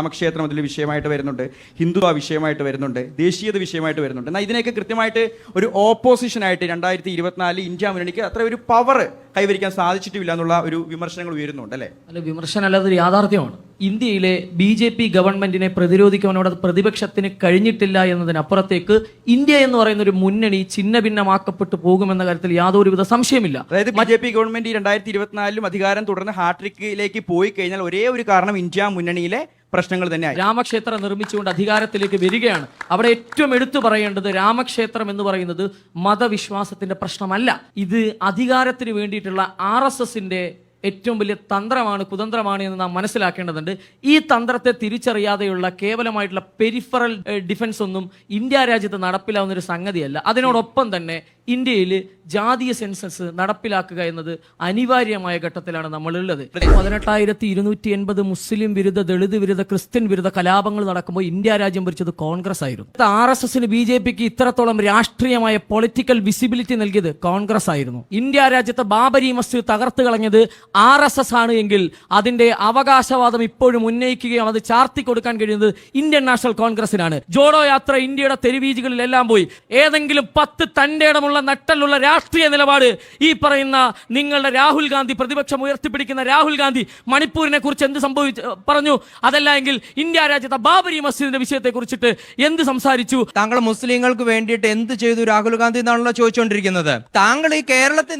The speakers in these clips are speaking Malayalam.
രാമക്ഷേത്രം അതിൽ വിഷയമായിട്ട് വരുന്നുണ്ട് ഹിന്ദു ആ വിഷയമായിട്ട് വരുന്നുണ്ട് ദേശീയത വിഷയമായിട്ട് വരുന്നുണ്ട്. എന്നാൽ ഇതിനെയൊക്കെ കൃത്യമായിട്ട് ഒരു ഓപ്പോസിഷനായിട്ട് രണ്ടായിരത്തി ഇരുപത്തിനാല് ഇന്ത്യ മുന്നണിക്ക് അത്ര ഒരു പവർ കൈവരിക്കാൻ സാധിച്ചിട്ടില്ല എന്നുള്ള ഒരു വിമർശനങ്ങൾ ഉയരുന്നുണ്ട് അല്ലേ? അല്ല വിമർശനം അല്ലാതെ ഒരു യാഥാർത്ഥ്യമാണ്. ഇന്ത്യയിലെ ബി ജെ പി ഗവൺമെന്റിനെ പ്രതിരോധിക്കാൻ പ്രതിപക്ഷത്തിന് കഴിഞ്ഞിട്ടില്ല എന്നതിനപ്പുറത്തേക്ക് ഇന്ത്യ എന്ന് പറയുന്ന ഒരു മുന്നണി ഛിന്ന ഭിന്നമാക്കപ്പെട്ടു പോകുമെന്ന കാര്യത്തിൽ യാതൊരുവിധ സംശയമില്ല. അതായത് ബി ജെ പി ഗവൺമെന്റ് രണ്ടായിരത്തി ഇരുപത്തിനാലിലും അധികാരം തുടർന്ന് ഹാട്രിക്കിലേക്ക് പോയി കഴിഞ്ഞാൽ ഒരേ ഒരു കാരണം ഇന്ത്യ മുന്നണിയിലെ പ്രശ്നങ്ങൾ തന്നെയായി. രാമക്ഷേത്രം നിർമ്മിച്ചുകൊണ്ട് അധികാരത്തിലേക്ക് വരികയാണ്. അവിടെ ഏറ്റവും എടുത്തു പറയേണ്ടത് രാമക്ഷേത്രം എന്ന് പറയുന്നത് മതവിശ്വാസത്തിന്റെ പ്രശ്നമല്ല. ഇത് അധികാരത്തിന് വേണ്ടിയിട്ടുള്ള ആർ എസ് എസിന്റെ ഏറ്റവും വലിയ തന്ത്രമാണ് കുതന്ത്രമാണ് എന്ന് നാം മനസ്സിലാക്കേണ്ടതുണ്ട്. ഈ തന്ത്രത്തെ തിരിച്ചറിയാതെയുള്ള കേവലമായിട്ടുള്ള പെരിഫറൽ ഡിഫൻസ് ഒന്നും ഇന്ത്യ രാജ്യത്ത് നടപ്പിലാവുന്ന ഒരു സംഗതിയല്ല. അതിനോടൊപ്പം തന്നെ ഇന്ത്യയിൽ ജാതീയ സെൻസസ് നടപ്പിലാക്കുക എന്നത് അനിവാര്യമായ ഘട്ടത്തിലാണ് നമ്മളുള്ളത്. പതിനെട്ടായിരത്തി ഇരുന്നൂറ്റി എൺപത് മുസ്ലിം വിരുദ്ധ ദളിത് വിരുദ്ധ ക്രിസ്ത്യൻ വിരുദ്ധ കലാപങ്ങൾ നടക്കുമ്പോൾ ഇന്ത്യ രാജ്യം ഭരിച്ചത് കോൺഗ്രസ് ആയിരുന്നു ആർ എസ് എസിന് ബി ജെ പിക്ക് ഇത്രത്തോളം രാഷ്ട്രീയമായ പൊളിറ്റിക്കൽ വിസിബിലിറ്റി നൽകിയത് കോൺഗ്രസ് ആയിരുന്നു ഇന്ത്യ രാജ്യത്തെ ബാബരി മസ്ജിദ് തകർത്ത് കളഞ്ഞത് ആർ എസ് എസ് ആണ് എങ്കിൽ അതിന്റെ അവകാശവാദം ഇപ്പോഴും ഉന്നയിക്കുകയും അത് ചാർത്തി കൊടുക്കാൻ കഴിയുന്നത് ഇന്ത്യൻ നാഷണൽ കോൺഗ്രസിനാണ് ജോഡോ യാത്ര ഇന്ത്യയുടെ തെരുവീജികളിലെല്ലാം പോയി. ഏതെങ്കിലും പത്ത് തന്റെ ഇടമുള്ള നട്ടലുള്ള രാഷ്ട്രീയ നിലപാട് ഈ പറയുന്ന നിങ്ങളുടെ രാഹുൽ ഗാന്ധി പ്രതിപക്ഷം ഉയർത്തിപ്പിടിക്കുന്ന രാഹുൽ ഗാന്ധി മണിപ്പൂരിനെ കുറിച്ച് എന്ത് സംഭവിച്ചു പറഞ്ഞു? അതല്ല എങ്കിൽ ഇന്ത്യ രാജ്യത്തെ ബാബരി മസ്ജിദിന്റെ വിഷയത്തെ കുറിച്ചിട്ട് എന്ത് സംസാരിച്ചു? താങ്കൾ മുസ്ലിങ്ങൾക്ക് വേണ്ടിയിട്ട് എന്ത് ചെയ്തു രാഹുൽ ഗാന്ധി എന്നാണല്ലോ ചോദിച്ചുകൊണ്ടിരിക്കുന്നത് താങ്കൾ ഈ കേരളത്തിൽ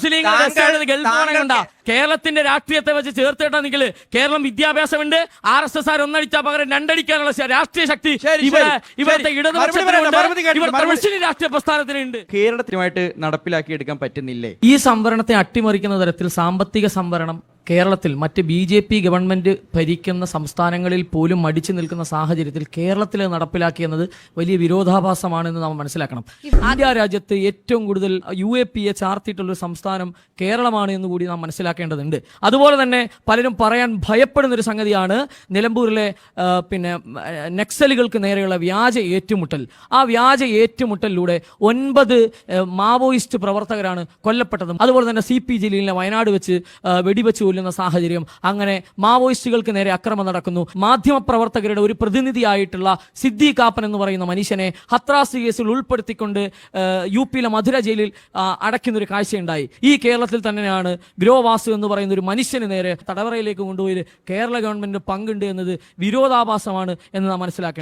മുസ്ലിങ്ങളുടെ താങ്കൾ- ഗൾഫ് കണ്ട. കേരളത്തിന്റെ രാഷ്ട്രീയത്തെ വെച്ച് ചേർത്തിട്ടാണെങ്കിൽ കേരളം വിദ്യാഭ്യാസമുണ്ട് ആർ എസ് എസ് ആർ ഒന്നടിച്ചാൽ പകരം രണ്ടടിക്കാനുള്ള രാഷ്ട്രീയ ശക്തി ഇവിടെ ഇവിടുത്തെ മുസ്ലിം രാഷ്ട്രീയ പ്രസ്ഥാനത്തിനുണ്ട്. കേരളത്തിനുമായിട്ട് നടപ്പിലാക്കിയെടുക്കാൻ പറ്റുന്നില്ലേ? ഈ സംവരണത്തെ അട്ടിമറിക്കുന്ന തരത്തിൽ സാമ്പത്തിക സംവരണം കേരളത്തിൽ മറ്റ് ബി ജെ പി ഗവൺമെന്റ് ഭരിക്കുന്ന സംസ്ഥാനങ്ങളിൽ പോലും മടിച്ചു നിൽക്കുന്ന സാഹചര്യത്തിൽ കേരളത്തിൽ നടപ്പിലാക്കിയെന്നത് വലിയ വിരോധാഭാസമാണെന്ന് നാം മനസ്സിലാക്കണം. ഇന്ത്യ രാജ്യത്ത് ഏറ്റവും കൂടുതൽ യു എ പി എ ചാർത്തിയിട്ടുള്ള ഒരു സംസ്ഥാനം കേരളമാണ് എന്ന് കൂടി നാം മനസ്സിലാക്കേണ്ടതുണ്ട്. അതുപോലെ തന്നെ പലരും പറയാൻ ഭയപ്പെടുന്ന ഒരു സംഗതിയാണ് നിലമ്പൂരിലെ പിന്നെ നക്സലുകൾക്ക് നേരെയുള്ള വ്യാജ ഏറ്റുമുട്ടൽ. ആ വ്യാജ ഏറ്റുമുട്ടലിലൂടെ ഒൻപത് മാവോയിസ്റ്റ് പ്രവർത്തകരാണ് കൊല്ലപ്പെട്ടതും. അതുപോലെ തന്നെ സി പി ജലീലിനെ വയനാട് വെച്ച് വെടിവെച്ച് കൊല്ലുന്ന സാഹചര്യം. അങ്ങനെ മാവോയിസ്റ്റുകൾക്ക് നേരെ അക്രമം നടക്കുന്നു. മാധ്യമ പ്രവർത്തകരുടെ ഒരു പ്രതിനിധിയായിട്ടുള്ള സിദ്ദി കാപ്പൻ എന്ന് പറയുന്ന മനുഷ്യനെ ഹത്രാസ് കേസിൽ ഉൾപ്പെടുത്തിക്കൊണ്ട് യു പിയിലെ മധുര ജയിലിൽ അടയ്ക്കുന്നൊരു കാഴ്ചയുണ്ടായി. ഈ കേരളത്തിൽ തന്നെയാണ് ഗ്രോവാസു എന്ന് പറയുന്ന ഒരു മനുഷ്യന് നേരെ തടവറയിലേക്ക് കൊണ്ടുപോയി. കേരള ഗവൺമെന്റ് പങ്കുണ്ട് എന്നത് വിരോധാഭാസമാണ് എന്ന് നാം മനസ്സിലാക്കണം.